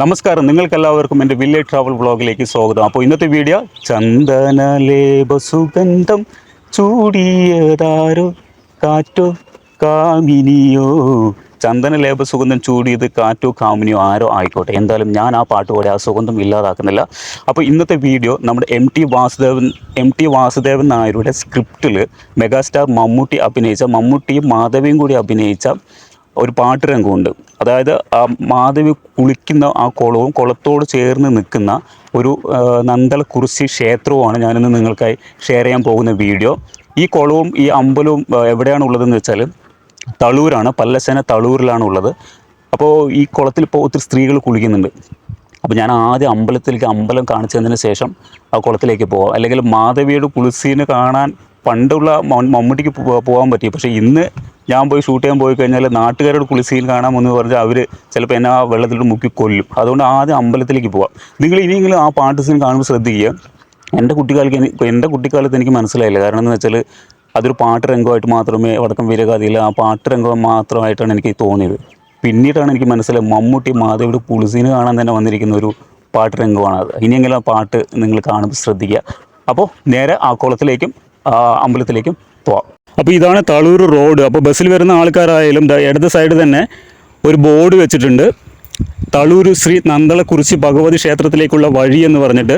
നമസ്കാരം. നിങ്ങൾക്കെല്ലാവർക്കും എന്റെ വില്ലേജ് ട്രാവൽ വ്ളോഗിലേക്ക് സ്വാഗതം. അപ്പോൾ ഇന്നത്തെ വീഡിയോ ചന്ദനലേപ സുഗന്ധം ചൂടിയതാരോ കാറ്റോ കാമിനിയോ? ചന്ദനലേപ സുഗന്ധം ചൂടിയത് കാറ്റോ കാമിനിയോ ആരോ ആയിക്കോട്ടെ. എന്തായാലും ഞാൻ ആ പാട്ട് പോലെ ആ സുഗന്ധം ഇല്ലാതാക്കുന്നില്ല. അപ്പോൾ ഇന്നത്തെ വീഡിയോ നമ്മുടെ M T Vasudevan M T Vasudevan നായരുടെ സ്ക്രിപ്റ്റിൽ മെഗാസ്റ്റാർ മമ്മൂട്ടി അഭിനയിച്ച മമ്മൂട്ടിയും മാധവിയും കൂടി അഭിനയിച്ച ഒരു പാട്ട് രംഗമുണ്ട്. അതായത് ആ മാധവി കുളിക്കുന്ന ആ കുളവും കുളത്തോട് ചേർന്ന് നിൽക്കുന്ന ഒരു ആ, നന്തള കുറിശി ക്ഷേത്രവുമാണ് ഞാനിന്ന് നിങ്ങൾക്കായി ഷെയർ ചെയ്യാൻ പോകുന്ന വീഡിയോ. ഈ കുളവും ഈ അമ്പലവും എവിടെയാണ് ഉള്ളതെന്ന് വെച്ചാൽ തളൂരാണ് പല്ലശന തളൂരിലാണ് ഉള്ളത് അപ്പോൾ ഈ കുളത്തിൽ ഇപ്പോൾ ഒത്തിരി സ്ത്രീകൾ കുളിക്കുന്നുണ്ട്. അപ്പോൾ ഞാൻ ആദ്യം അമ്പലത്തിലേക്ക് അമ്പലം കാണിച്ചതിന് ശേഷം ആ കുളത്തിലേക്ക് പോകാം അല്ലെങ്കിൽ മാധവിയുടെ കുളിസീന് കാണാൻ പണ്ടുള്ള മമ്മൂട്ടിക്ക് പോകാൻ പറ്റി. പക്ഷേ ഇന്ന് ഞാൻ പോയി ഷൂട്ട് ചെയ്യാൻ പോയി കഴിഞ്ഞാൽ നാട്ടുകാരോട് കുളിസീൻ കാണാമെന്ന് പറഞ്ഞാൽ അവർ ചിലപ്പോൾ എന്നെ ആ വെള്ളത്തിലോട്ട് മുക്കി കൊല്ലും. അതുകൊണ്ട് ആദ്യം അമ്പലത്തിലേക്ക് പോവാം. നിങ്ങൾ ഇനിയെങ്കിലും ആ പാട്ട് സീൻ കാണുമ്പോൾ ശ്രദ്ധിക്കുക. എന്റെ കുട്ടിക്കാലത്ത് എന്റെ കുട്ടിക്കാലത്ത് എനിക്ക് മനസ്സിലായില്ല. കാരണം എന്ന് വെച്ചാൽ അതൊരു പാട്ട് രംഗമായിട്ട് മാത്രമേ വടക്കം വീരഗാഥയിൽ ആ പാട്ട് രംഗം മാത്രമായിട്ടാണ് എനിക്ക് തോന്നിയത്. പിന്നീടാണ് എനിക്ക് മനസ്സിലായത് മമ്മൂട്ടി മാധവിയുടെ പുളിസീന് കാണാൻ തന്നെ വന്നിരിക്കുന്ന ഒരു പാട്ട് രംഗമാണ് അത്. ഇനിയെങ്കിലും ആ പാട്ട് നിങ്ങൾ കാണുമ്പോൾ ശ്രദ്ധിക്കുക. അപ്പോൾ നേരെ ആ കുളത്തിലേക്കും അമ്പലത്തിലേക്കും പോവാം. അപ്പോൾ ഇതാണ് തളൂർ റോഡ്. അപ്പോൾ ബസ്സിൽ വരുന്ന ആൾക്കാരായാലും ഇടത് സൈഡ് തന്നെ ഒരു ബോർഡ് വെച്ചിട്ടുണ്ട്. തളൂർ ശ്രീ നന്ദളക്കുറിച്ച് ഭഗവതി ക്ഷേത്രത്തിലേക്കുള്ള വഴി എന്ന് പറഞ്ഞിട്ട്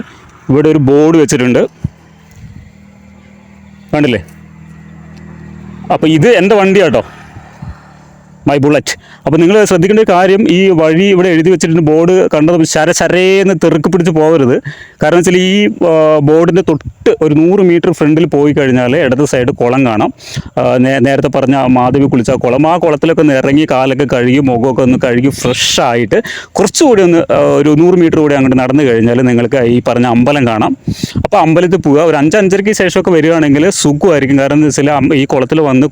ഇവിടെ ഒരു ബോർഡ് വെച്ചിട്ടുണ്ട്. കണ്ടില്ലേ? അപ്പോൾ ഇത് എന്റെ വണ്ടിയാട്ടോ. മൈ ബുള്ളറ്റ് അപ്പോൾ നിങ്ങൾ ശ്രദ്ധിക്കേണ്ട ഒരു കാര്യം ഈ വഴി ഇവിടെ എഴുതി വെച്ചിട്ടുണ്ട് ബോർഡ് കണ്ടത് ശര ശരേന്ന് തെറുക്ക് പിടിച്ച് പോകരുത് കാരണം വെച്ചാൽ ഈ ബോർഡിന്റെ തൊട്ട് ഒരു നൂറ് മീറ്റർ ഫ്രണ്ടിൽ പോയി കഴിഞ്ഞാൽ ഇടത് സൈഡ് കുളം കാണാം. നേരത്തെ പറഞ്ഞ മാധവി കുളിച്ച കുളം. ആ കുളത്തിലൊക്കെ ഒന്ന് ഇറങ്ങി കാലൊക്കെ കഴുകി മുഖമൊക്കെ ഒന്ന് കഴുകി ഫ്രഷ് ആയിട്ട് കുറച്ചുകൂടി ഒന്ന് ഒരു നൂറ് മീറ്റർ കൂടി അങ്ങോട്ട് നടന്നു കഴിഞ്ഞാൽ നിങ്ങൾക്ക് ഈ പറഞ്ഞ അമ്പലം കാണാം. അപ്പോൾ അമ്പലത്തിൽ പോവുക. ഒരു അഞ്ച് അഞ്ചരയ്ക്ക് ശേഷമൊക്കെ വരികയാണെങ്കിൽ സുഖമായിരിക്കും. കാരണം എന്താ വെച്ചാൽ ഈ കുളത്തിൽ വന്ന്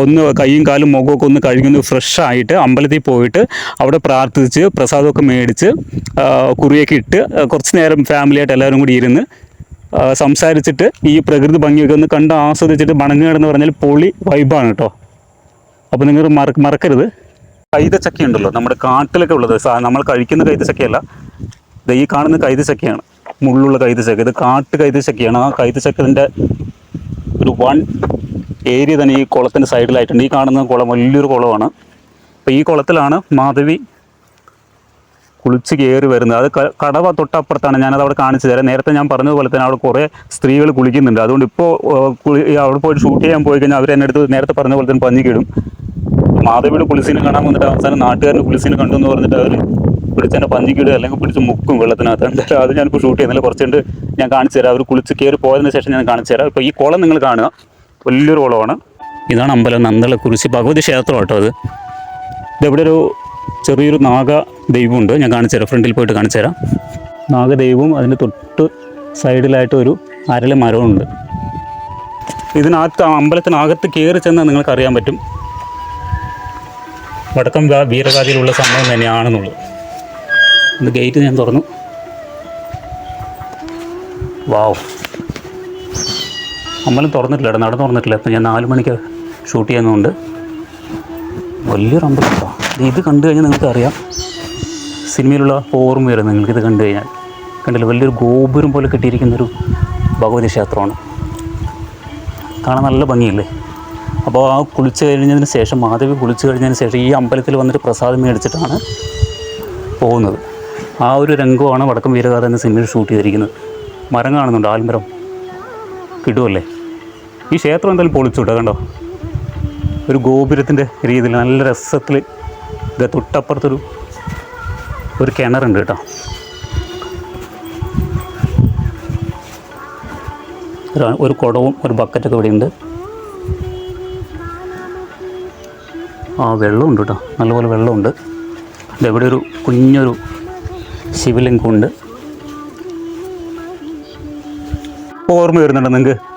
ഒന്ന് കൈയും കാലും മുഖമൊക്കെ ഒന്ന് കഴുകുന്ന ഫ്രഷ് ആയിട്ട് അമ്പലത്തിൽ പോയിട്ട് അവിടെ പ്രാർത്ഥിച്ച് പ്രസാദമൊക്കെ മേടിച്ച് കുറിയൊക്കെ ഇട്ട് കുറച്ച് നേരം ഫാമിലിയായിട്ട് എല്ലാവരും കൂടി ഇരുന്ന് സംസാരിച്ചിട്ട് ഈ പ്രകൃതി ഭംഗിയൊക്കെ ഒന്ന് കണ്ട് ആസ്വദിച്ചിട്ട് മണങ്ങുകയെന്ന് പറഞ്ഞാൽ പൊളി വൈബാണ് കേട്ടോ അപ്പോൾ നിങ്ങൾ മറ മറക്കരുത്. കൈതച്ചക്ക ഉണ്ടല്ലോ നമ്മുടെ കാട്ടിലൊക്കെ ഉള്ളത് നമ്മൾ കഴിക്കുന്ന കൈതച്ചക്കയല്ല. ദേ ഈ കാണുന്ന കൈതച്ചക്കയാണ് മുള്ളുള്ള കൈതച്ചക്ക. ഇത് കാട്ട് കൈതച്ചക്കയാണ്. ആ കൈതച്ചക്കതിന്റെ ഒരു വൺ ഏരിയ തന്നെ ഈ കുളത്തിന്റെ സൈഡിലായിട്ടുണ്ട്. ഈ കാണുന്ന കുളം വലിയൊരു കുളമാണ്. അപ്പോൾ ഈ കുളത്തിലാണ് മാധവി കുളിച്ച് കയറി വരുന്നത്. അത് കടവ തൊട്ടപ്പുറത്താണ്. ഞാനത് അവിടെ കാണിച്ചു തരാം. നേരത്തെ ഞാൻ പറഞ്ഞതുപോലെ തന്നെ അവിടെ കുറേ സ്ത്രീകൾ കുളിക്കുന്നുണ്ട്. അതുകൊണ്ട് ഇപ്പോൾ അവിടെ പോയി ഷൂട്ട് ചെയ്യാൻ പോയി കഴിഞ്ഞാൽ അവർ എന്നെ അടുത്ത് നേരത്തെ പറഞ്ഞ പോലെ തന്നെ പഞ്ഞിക്കിടും മാധവിയുടെ കുളിസീനെ കാണാൻ വന്നിട്ട് അവസാനം നാട്ടുകാരുടെ കുളിസീനെ കണ്ടു എന്ന് പറഞ്ഞിട്ട് അവർ പിടിച്ചെന്നെ പഞ്ഞിക്കിടുക അല്ലെങ്കിൽ പിടിച്ച് മുക്കും വെള്ളത്തിനകത്ത്. എന്തായാലും അത് ഞാനിപ്പോൾ ഷൂട്ട് ചെയ്യുന്നില്ല കുറച്ചുണ്ട്. ഞാൻ കാണിച്ചു തരാം. അവർ കുളിച്ച് കയറി പോയതിന് ശേഷം ഞാൻ കാണിച്ചു തരാം. ഇപ്പോൾ ഈ കുളം നിങ്ങൾ കാണുക. വലിയൊരു കുളമാണ് ഇതാണ് അമ്പലം നന്ദള കുരിശി ഭഗവതി ക്ഷേത്രം കേട്ടോ അത്. ഇതെവിടെ ഒരു ചെറിയൊരു നാഗ ദൈവമുണ്ട്. ഞാൻ കാണിച്ചു തരാം ഫ്രണ്ടിൽ പോയിട്ട് കാണിച്ചുതരാം. നാഗദൈവവും അതിന്റെ തൊട്ട് സൈഡിലായിട്ട് ഒരു അരളി മരവുമുണ്ട്. ഇതിനകത്ത് അമ്പലത്തിനകത്ത് കയറി ചെന്നാൽ നിങ്ങൾക്ക് അറിയാൻ പറ്റും. വടക്കം വീരകാതിയിലുള്ള സംഭവം തന്നെയാണെന്നുള്ളത്. ഇത് ഗേറ്റ് ഞാൻ തുറന്നു. വാവ് അമ്പലം തുറന്നിട്ടില്ല നട തുറന്നിട്ടില്ല. അപ്പം ഞാൻ നാല് മണിക്ക് ഷൂട്ട് ചെയ്യുന്നതുകൊണ്ട് വലിയൊരു അമ്പലം ഇത് കണ്ടു കഴിഞ്ഞാൽ നിങ്ങൾക്ക് അറിയാം സിനിമയിലുള്ള ഓർമ്മ വരും നിങ്ങൾക്കിത് കണ്ടു കഴിഞ്ഞാൽ. കണ്ടില്ല? വലിയൊരു ഗോപുരം പോലെ കെട്ടിയിരിക്കുന്നൊരു ഭഗവതി ക്ഷേത്രമാണ്. കാണാൻ നല്ല ഭംഗിയല്ലേ? അപ്പോൾ ആ കുളിച്ച് കഴിഞ്ഞതിന് ശേഷം മാധവി കുളിച്ച് കഴിഞ്ഞതിന് ശേഷം ഈ അമ്പലത്തിൽ വന്നിട്ട് പ്രസാദം മേടിച്ചിട്ടാണ് പോകുന്നത്. ആ ഒരു രംഗമാണ് വടക്കം വീരഗാഥ എന്ന സിനിമയിൽ ഷൂട്ട് ചെയ്തിരിക്കുന്നത്. മരം കാണുന്നുണ്ട് ആൽമരം കിടുമല്ലേ ഈ ക്ഷേത്രം എന്തായാലും പൊളിച്ചു കണ്ടോ? ഒരു ഗോപുരത്തിന്റെ രീതിയിൽ നല്ല രസത്തിൽ ഇത് തൊട്ടപ്പുറത്തൊരു ഒരു കിണറുണ്ട് കേട്ടോ. ഒരു- കുടവും ഒരു ബക്കറ്റൊക്കെ ഇവിടെ ഉണ്ട് ആ വെള്ളമുണ്ട് കേട്ടോ. നല്ലപോലെ വെള്ളമുണ്ട്. ഇവിടെ ഒരു കുഞ്ഞൊരു ശിവലിംഗമുണ്ട്. ഓർമ്മ വരുന്നുണ്ടോ നിങ്ങൾക്ക്?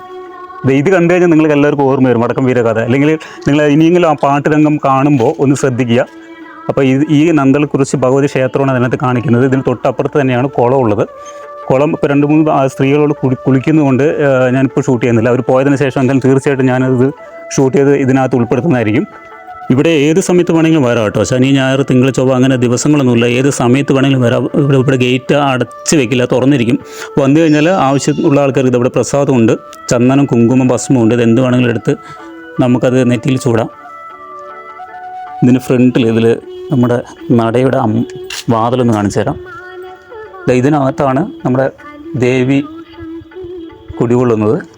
ഇത് കണ്ടു കഴിഞ്ഞാൽ നിങ്ങൾക്ക് എല്ലാവർക്കും ഓർമ്മ വരും. വടക്കം വീരകഥ. അല്ലെങ്കിൽ നിങ്ങൾ ഇനിയെങ്കിലും ആ പാട്ട് രംഗം കാണുമ്പോൾ ഒന്ന് ശ്രദ്ധിക്കുക. അപ്പോൾ ഇത് ഈ നന്ദൽക്കുറിച്ച് ഭഗവതി ക്ഷേത്രമാണ് അതിനകത്ത് കാണിക്കുന്നത്. ഇതിന് തൊട്ടപ്പുറത്ത് തന്നെയാണ് കുളമുള്ളത് കുളം ഇപ്പോൾ രണ്ട് മൂന്ന് സ്ത്രീകളോട് കുളി കുളിക്കുന്നതുകൊണ്ട് ഞാനിപ്പോൾ ഷൂട്ട് ചെയ്യുന്നില്ല. അവർ പോയതിന് ശേഷം എന്തായാലും തീർച്ചയായിട്ടും ഞാനത് ഷൂട്ട് ചെയ്ത് ഇതിനകത്ത് ഉൾപ്പെടുത്തുന്നതായിരിക്കും. ഇവിടെ ഏത് സമയത്ത് വേണമെങ്കിലും വരാം കേട്ടോ. ശനി ഞായർ തിങ്കൾ ചൊവ്വ അങ്ങനെ ദിവസങ്ങളൊന്നുമില്ല. ഏത് സമയത്ത് വേണമെങ്കിലും വരാം. ഇവിടെ ഇവിടെ ഗേറ്റ് അടച്ച് വെക്കില്ല തുറന്നിരിക്കും. വന്നു കഴിഞ്ഞാൽ ആവശ്യമുള്ള ആൾക്കാർക്ക് ഇവിടെ പ്രസാദമുണ്ട്. ചന്ദനം കുങ്കുമം ഭസ്മമുണ്ട് ഇത് എന്ത് വേണമെങ്കിലും എടുത്ത് നമുക്കത് നെറ്റിയിൽ ചൂടാം. ഇതിന് ഫ്രണ്ടിൽ ഇതിൽ നമ്മുടെ നടയുടെ വാതിലൊന്ന് കാണിച്ചു തരാം. ഇതിനകത്താണ് നമ്മുടെ ദേവി കുടികൊള്ളുന്നത്.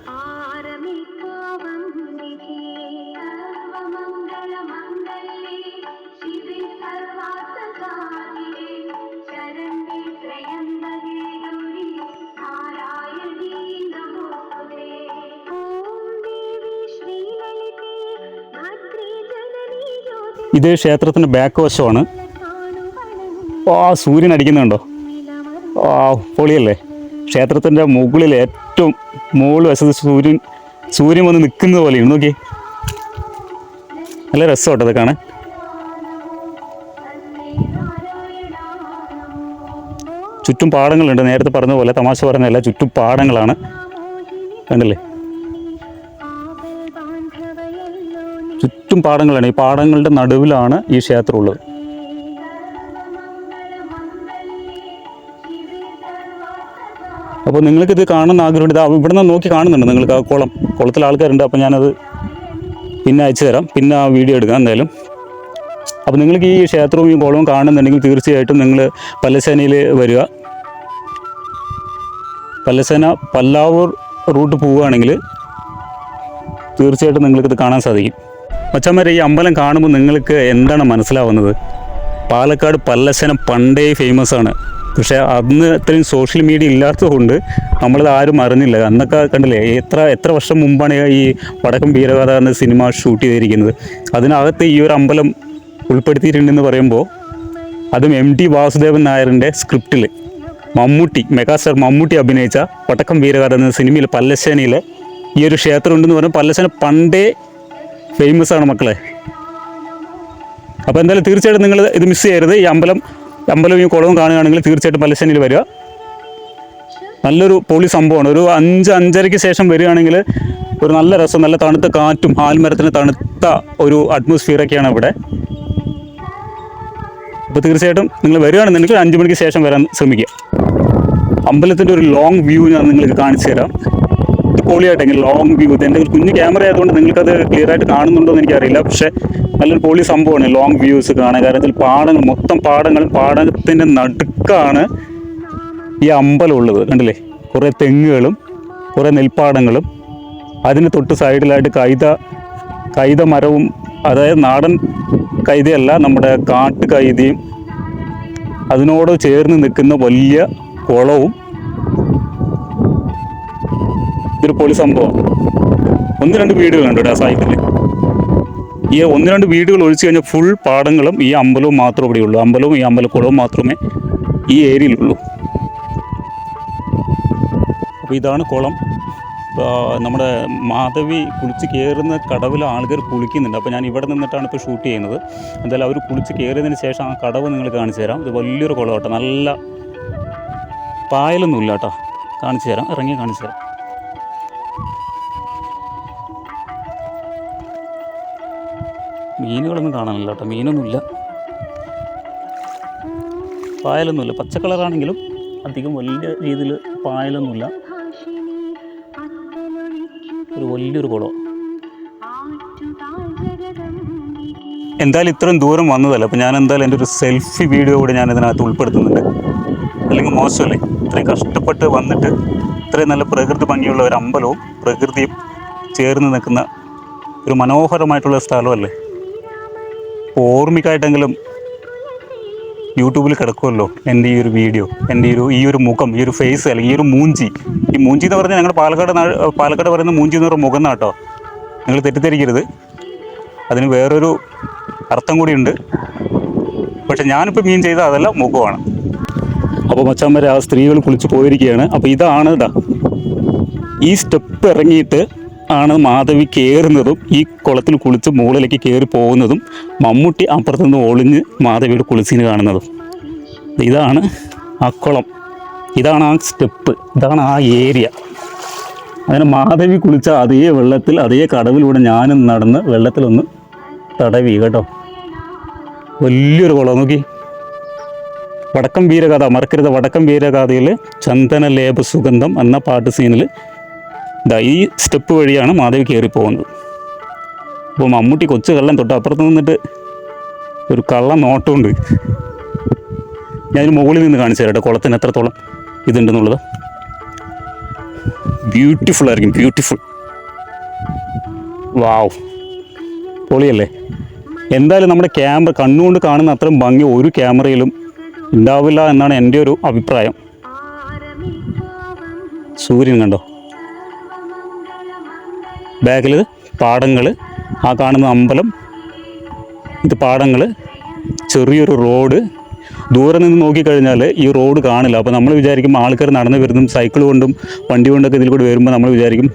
ഇത് ക്ഷേത്രത്തിന്റെ ബാക്ക് വശമാണ്. ആ സൂര്യൻ അടിക്കുന്നുണ്ടോ? ആ പൊളിയല്ലേ? ക്ഷേത്രത്തിന്റെ മുകളിൽ ഏറ്റവും മുകളിൽ വശത്ത് സൂര്യൻ സൂര്യൻ വന്ന് നിൽക്കുന്നത് പോലെയാണ്. നോക്കി നല്ല രസമാട്ടോ അത് കാണാൻ. ചുറ്റും പാടങ്ങളുണ്ട്. നേരത്തെ പറഞ്ഞ പോലെ തമാശ പറഞ്ഞതല്ല ചുറ്റും പാടങ്ങളാണ്. കണ്ടില്ലേ? ചുറ്റും പാടങ്ങളാണ്. ഈ പാടങ്ങളുടെ നടുവിലാണ് ഈ ക്ഷേത്രം ഉള്ളത്. അപ്പോൾ നിങ്ങൾക്കിത് കാണുന്ന ആഗ്രഹമുണ്ട്. ഇത് ഇവിടെ നിന്ന് നോക്കി കാണുന്നുണ്ട് നിങ്ങൾക്ക് ആ കുളം കുളത്തിൽ ആൾക്കാരുണ്ട്. അപ്പോൾ ഞാനത് പിന്നെ അയച്ചു തരാം. പിന്നെ ആ വീഡിയോ എടുക്കാം എന്തായാലും. അപ്പോൾ നിങ്ങൾക്ക് ഈ ക്ഷേത്രവും ഈ കുളവും കാണുന്നുണ്ടെങ്കിൽ തീർച്ചയായിട്ടും നിങ്ങൾ പല്ലസേനയിൽ വരിക. പല്ലസേന പല്ലാവൂർ റൂട്ട് പോവുകയാണെങ്കിൽ തീർച്ചയായിട്ടും നിങ്ങൾക്കിത് കാണാൻ സാധിക്കും. മച്ചന്മാരെ ഈ അമ്പലം കാണുമ്പോൾ നിങ്ങൾക്ക് എന്താണ് മനസ്സിലാവുന്നത്? പാലക്കാട് പല്ലശനം പണ്ടേ ഫേമസ് ആണ്. പക്ഷേ അന്ന് ഇത്രയും സോഷ്യൽ മീഡിയ ഇല്ലാത്തതുകൊണ്ട് നമ്മളത് ആരും അറിഞ്ഞില്ല. അന്നൊക്കെ കണ്ടില്ലേ എത്ര എത്ര വർഷം മുമ്പാണ് ഈ വടക്കം വീരകഥ എന്ന സിനിമ ഷൂട്ട് ചെയ്തിരിക്കുന്നത്? അതിനകത്ത് ഈ ഒരു അമ്പലം ഉൾപ്പെടുത്തിയിട്ടുണ്ടെന്ന് പറയുമ്പോൾ അതും എം ടി വാസുദേവൻ നായരുടെ സ്ക്രിപ്റ്റിൽ മമ്മൂട്ടി മെഗാസ്റ്റർ മമ്മൂട്ടി അഭിനയിച്ച വടക്കം വീരകഥ എന്ന സിനിമയിൽ പല്ലശ്ശേനയിലെ ഈ ഒരു ക്ഷേത്രം ഉണ്ടെന്ന് പറഞ്ഞാൽ പല്ലശ്ശേന പണ്ടേ ഫേമസ് ആണ് മക്കളെ. അപ്പോൾ എന്തായാലും തീർച്ചയായിട്ടും നിങ്ങൾ ഇത് മിസ് ചെയ്യരുത്. ഈ അമ്പലം അമ്പലവും ഈ കുളവും കാണുകയാണെങ്കിൽ തീർച്ചയായിട്ടും പലശ്ശേരിയിൽ വരിക. നല്ലൊരു പൊളി സംഭവമാണ്. ഒരു അഞ്ച് അഞ്ചരയ്ക്ക് ശേഷം വരികയാണെങ്കിൽ ഒരു നല്ല രസം നല്ല തണുത്ത കാറ്റും ആൽമരത്തിന് തണുത്ത ഒരു അറ്റ്മോസ്ഫിയറൊക്കെയാണ് ഇവിടെ അപ്പോൾ തീർച്ചയായിട്ടും നിങ്ങൾ വരികയാണെന്നുണ്ടെങ്കിൽ അഞ്ച് മണിക്ക് ശേഷം വരാൻ ശ്രമിക്കുക അമ്പലത്തിന്റെ ഒരു ലോങ് വ്യൂ ഞാൻ നിങ്ങൾക്ക് കാണിച്ചു തരാം. ഇത് പൊളിയായിട്ടെങ്കിൽ ലോങ് വ്യൂ എന്റെ ഒരു കുഞ്ഞു ക്യാമറ ആയതുകൊണ്ട് നിങ്ങൾക്കത് ക്ലിയർ ആയിട്ട് കാണുന്നുണ്ടോ എന്ന് എനിക്കറിയില്ല. പക്ഷേ നല്ലൊരു പൊളി സംഭവമാണ് ലോങ് വ്യൂസ് കാണാൻ. കാരണത്തിൽ പാടങ്ങൾ മൊത്തം പാടങ്ങൾ പാടത്തിന്റെ നടുക്കാണ് ഈ അമ്പലം ഉള്ളത്. കണ്ടില്ലേ? കുറേ തെങ്ങുകളും കുറേ നെൽപ്പാടങ്ങളും. അതിന് തൊട്ട് സൈഡിലായിട്ട് കൈത കൈത മരവും അതായത് നാടൻ കൈതയല്ല നമ്മുടെ കാട്ട് കൈതയും അതിനോട് ചേർന്ന് നിൽക്കുന്ന വലിയ കുളവും ഇതൊരു പൊളി സംഭവം. ഒന്ന് രണ്ട് വീടുകളുണ്ട് ഇവിടെ ആ സാഹിത്യത്തിൽ ഈ ഒന്ന് രണ്ട് വീടുകൾ ഒഴിച്ചു കഴിഞ്ഞാൽ ഫുൾ പാടങ്ങളും ഈ അമ്പലവും മാത്രമേ ഇവിടെ ഉള്ളൂ. അമ്പലവും ഈ അമ്പലക്കുളവും മാത്രമേ ഈ ഏരിയയിലുള്ളൂ അപ്പോൾ ഇതാണ് കുളം. നമ്മുടെ മാധവി കുളിച്ച് കയറുന്ന കടവിൽ ആൾക്കാർ കുളിക്കുന്നുണ്ട്. അപ്പോൾ ഞാൻ ഇവിടെ നിന്നിട്ടാണ് ഇപ്പോൾ ഷൂട്ട് ചെയ്യുന്നത്. എന്തായാലും അവർ കുളിച്ച് കയറിയതിന് ശേഷം ആ കടവ് നിങ്ങൾ കാണിച്ചു തരാം. ഇത് വലിയൊരു കുളം കേട്ടോ നല്ല പായലൊന്നുമില്ല കേട്ടോ. കാണിച്ചു തരാം. ഇറങ്ങി കാണിച്ചു തരാം. മീനുകളൊന്നും കാണാനില്ല കേട്ടോ. മീനൊന്നുമില്ല. പായലൊന്നുമില്ല. പച്ച കളറാണെങ്കിലും അധികം വലിയ രീതിയിൽ പായലൊന്നുമില്ല. ഒരു വലിയൊരു കുളം. എന്തായാലും ഇത്രയും ദൂരം വന്നതല്ല? അപ്പോൾ ഞാൻ എന്തായാലും എന്റെ ഒരു സെൽഫി വീഡിയോ കൂടെ ഞാൻ ഇതിനകത്ത് ഉൾപ്പെടുത്തുന്നുണ്ട്. അല്ലെങ്കിൽ മോശമല്ലേ? ഇത്രയും കഷ്ടപ്പെട്ട് വന്നിട്ട് ഇത്രയും നല്ല പ്രകൃതി ഭംഗിയുള്ള ഒരു അമ്പലവും പ്രകൃതിയും ചേർന്ന് നിൽക്കുന്ന ഒരു മനോഹരമായിട്ടുള്ള സ്ഥലമല്ലേ? ഓർമ്മിക്കായിട്ടെങ്കിലും യൂട്യൂബിൽ കിടക്കുമല്ലോ എന്റെ ഈ ഒരു വീഡിയോ എന്റെ ഈ ഒരു ഈ ഒരു മുഖം ഈ ഒരു ഫേസ് അല്ലെങ്കിൽ ഈ ഒരു മൂഞ്ചി. ഈ മൂഞ്ചി എന്ന് പറഞ്ഞാൽ ഞങ്ങളുടെ പാലക്കാട് പാലക്കാട് പറയുന്ന മൂഞ്ചി എന്ന് പറയുന്ന മുഖം എന്നാട്ടോ. നിങ്ങൾ തെറ്റിദ്ധരിക്കരുത്. അതിന് വേറൊരു അർത്ഥം കൂടിയുണ്ട്. പക്ഷെ ഞാനിപ്പോൾ മീൻ ചെയ്ത അതല്ല മുഖമാണ്. അപ്പോൾ മച്ചാൻ വരെ ആ സ്ത്രീകൾ കുളിച്ച് പോയിരിക്കുകയാണ്. അപ്പോൾ ഇതാണ് ഇതാ ഈ സ്റ്റെപ്പ് ഇറങ്ങിയിട്ട് ആണ് മാധവി കയറുന്നതും ഈ കുളത്തിൽ കുളിച്ച് മുകളിലേക്ക് കയറി പോകുന്നതും മമ്മൂട്ടി അപ്പുറത്ത് നിന്ന് ഒളിഞ്ഞ് മാധവിയുടെ കുളിച്ചിന് കാണുന്നതും. ഇതാണ് ആ കുളം. ഇതാണ് ആ സ്റ്റെപ്പ്. ഇതാണ് ആ ഏരിയ. അങ്ങനെ മാധവി കുളിച്ച അതേ വെള്ളത്തിൽ അതേ കടവിലൂടെ ഞാനും നടന്ന് വെള്ളത്തിലൊന്ന് തടവി കേട്ടോ. വലിയൊരു കുളം നോക്കി. വടക്കം വീരകഥ മറക്കരുത്. വടക്കം വീരകഥയിൽ ചന്ദന ലേപ സുഗന്ധം എന്ന പാട്ട് സീനിൽ ഇതാ ഈ സ്റ്റെപ്പ് വഴിയാണ് മാധവി കയറി പോകുന്നത്. അപ്പോൾ മമ്മൂട്ടി കൊച്ചു കള്ളൻ തൊട്ട് അപ്പുറത്ത് നിന്നിട്ട് ഒരു കള്ള നോട്ടമുണ്ട് ഞാൻ മുകളിൽ നിന്ന് കാണിച്ചു തരാം കുളത്തിന് എത്രത്തോളം ഇതുണ്ടെന്നുള്ളത്. ബ്യൂട്ടിഫുൾ ആയിരിക്കും ബ്യൂട്ടിഫുൾ വാവ് പൊളിയല്ലേ? എന്തായാലും നമ്മുടെ ക്യാമറ കണ്ണുകൊണ്ട് കാണുന്ന അത്രയും ഭംഗി ഒരു ക്യാമറയിലും ഉണ്ടാവില്ല എന്നാണ് എന്റെ ഒരു അഭിപ്രായം. സൂര്യൻ കണ്ടോ? ബാക്കിൽ പാടങ്ങൾ ആ കാണുന്ന അമ്പലം. ഇത് പാടങ്ങൾ ചെറിയൊരു റോഡ്. ദൂരെ നിന്ന് നോക്കിക്കഴിഞ്ഞാൽ ഈ റോഡ് കാണില്ല. അപ്പോൾ നമ്മൾ വിചാരിക്കും ആൾക്കാർ നടന്നു വരുന്നതും സൈക്കിൾ കൊണ്ടും വണ്ടി കൊണ്ടൊക്കെ ഇതിൽ കൂടി വരുമ്പോൾ നമ്മൾ വിചാരിക്കും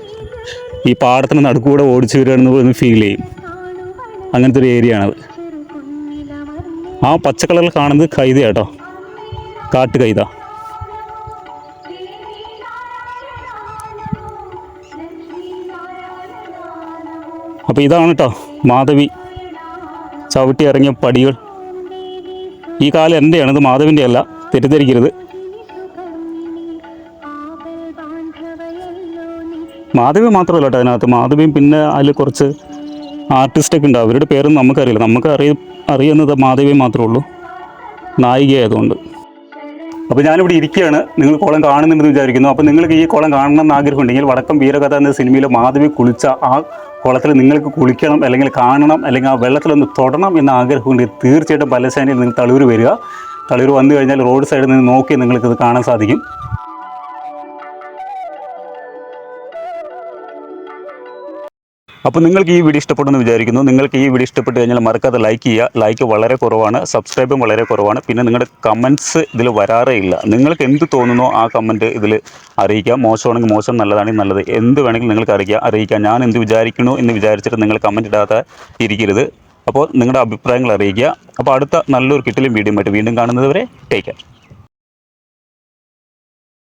ഈ പാടത്തിന് നടുക്കൂടെ ഓടിച്ചു വരികയാണെന്ന് ഫീൽ ചെയ്യും. അങ്ങനത്തെ ഒരു ഏരിയ ആണത്. ആ പച്ച കാണുന്നത് കൈത കേട്ടോ കാട്ട് അപ്പോൾ ഇതാണ് കേട്ടോ മാധവി ചവിട്ടി ഇറങ്ങിയ പടികൾ. ഈ കാലം എന്റെയാണ് ഇത് മാധവിന്റെ അല്ല തെറ്റിദ്ധരിക്കരുത്. മാധവി മാത്രമല്ല കേട്ടോ അതിനകത്ത്. മാധവിയും പിന്നെ അതിൽ കുറച്ച് ആർട്ടിസ്റ്റൊക്കെ ഉണ്ട് അവരുടെ പേരൊന്നും നമുക്കറിയില്ല. നമുക്ക് അറിയ അറിയുന്നത് മാധവി മാത്രമേ ഉള്ളൂ. നായികയായതുകൊണ്ട്. അപ്പോൾ ഞാനിവിടെ ഇരിക്കുകയാണ്. നിങ്ങൾ കോളം കാണുന്നുണ്ടെന്ന് വിചാരിക്കുന്നു. അപ്പോൾ നിങ്ങൾക്ക് ഈ കോളം കാണണം എന്ന് ആഗ്രഹമുണ്ടെങ്കിൽ വടക്കം വീരകഥ എന്ന സിനിമയിൽ മാധവി കുളിച്ച ആ കുളത്തിൽ നിങ്ങൾക്ക് കുളിക്കണം അല്ലെങ്കിൽ കാണണം അല്ലെങ്കിൽ ആ വെള്ളത്തിലൊന്ന് തൊടണം എന്ന ആഗ്രഹമുണ്ടെങ്കിൽ തീർച്ചയായിട്ടും പലശാനിയിൽ നിങ്ങൾ തളൂർ വരിക. തളൂർ വന്നു കഴിഞ്ഞാൽ റോഡ് സൈഡിൽ നിന്ന് നോക്കി നിങ്ങൾക്കിത് കാണാൻ സാധിക്കും. അപ്പോൾ നിങ്ങൾക്ക് ഈ വീഡിയോ ഇഷ്ടപ്പെടുമെന്ന് വിചാരിക്കുന്നു. നിങ്ങൾക്ക് ഈ വീഡിയോ ഇഷ്ടപ്പെട്ട് കഴിഞ്ഞാൽ മറക്കാതെ ലൈക്ക് ചെയ്യുക. ലൈക്ക് വളരെ കുറവാണ്. സബ്സ്ക്രൈബും വളരെ കുറവാണ്. പിന്നെ നിങ്ങളുടെ കമന്റ്സ് ഇതിൽ വരാറേ ഇല്ല. നിങ്ങൾക്ക് എന്ത് തോന്നുന്നോ ആ കമന്റ് ഇതിൽ അറിയിക്കാം. മോശമാണെങ്കിൽ മോശം നല്ലതാണെങ്കിൽ നല്ലത്. എന്ത് വേണമെങ്കിലും നിങ്ങൾക്ക് അറിയിക്കുക അറിയിക്കാം. ഞാൻ എന്ത് വിചാരിക്കുന്നു എന്ന് വിചാരിച്ചിട്ട് നിങ്ങൾ കമന്റ് ഇടാതെ ഇരിക്കരുത്. അപ്പോൾ നിങ്ങളുടെ അഭിപ്രായങ്ങൾ അറിയിക്കുക. അപ്പോൾ അടുത്ത നല്ലൊരു കിട്ടിലും വീഡിയോ ആയിട്ട് വീണ്ടും കാണുന്നതുവരെ ടേക്ക് കെയർ